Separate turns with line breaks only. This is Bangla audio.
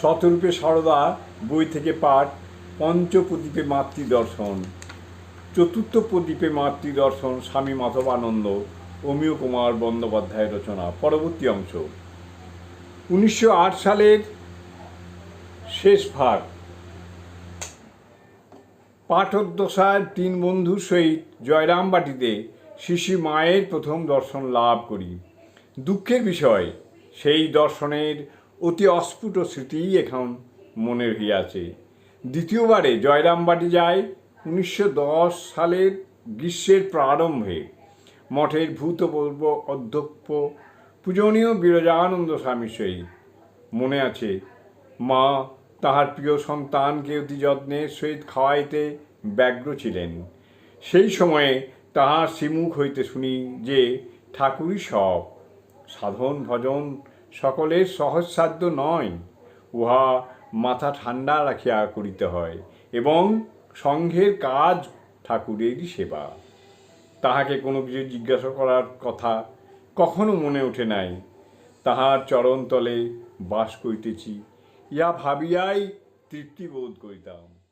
শতরূপে সারদা বই থেকে পাঠ, পঞ্চপ্রদীপে মাতৃদর্শন, চতুর্থ প্রদীপে মাতৃদর্শন, স্বামী মাধবানন্দ, অমিয় কুমার বন্দ্যোপাধ্যায়ের রচনা, পরবর্তী অংশ। উনিশশো আট সালের শেষ ভাগ। পাঠোদ্দশায় তিন বন্ধুর সহিত জয়রামবাটিতে শিশি মায়ের প্রথম দর্শন লাভ করি। দুঃখের বিষয়, সেই দর্শনের অতি অস্ফুট স্মৃতিই এখন মনে রহিয়াছে। দ্বিতীয়বারে জয়রামবাটি যায় উনিশশো দশ সালের গ্রীষ্মের প্রারম্ভে। মঠের ভূতপূর্ব অধ্যক্ষ, পূজনীয় বিরজানন্দ স্বামী সহিত। মনে আছে, মা তাহার প্রিয় সন্তানকে অতি যত্নের সহিত খাওয়াইতে ব্যগ্র ছিলেন। সেই সময়ে তাহার শ্রীমুখ হইতে শুনি যে ঠাকুরই সব, সাধন ভজন সকলের সহজসাধ্য নয়। উহা মাথা ঠান্ডা রাখিয়া করিতে হয় এবং সংঘের কাজ ঠাকুরেরই সেবা। তাহাকে কোনো কিছু জিজ্ঞাসা করার কথা কখনো মনে ওঠে নাই। তাহার চরণতলে বাস করিতেছি ইয়া ভাবিয়াই তৃপ্তি বোধ করিতাম।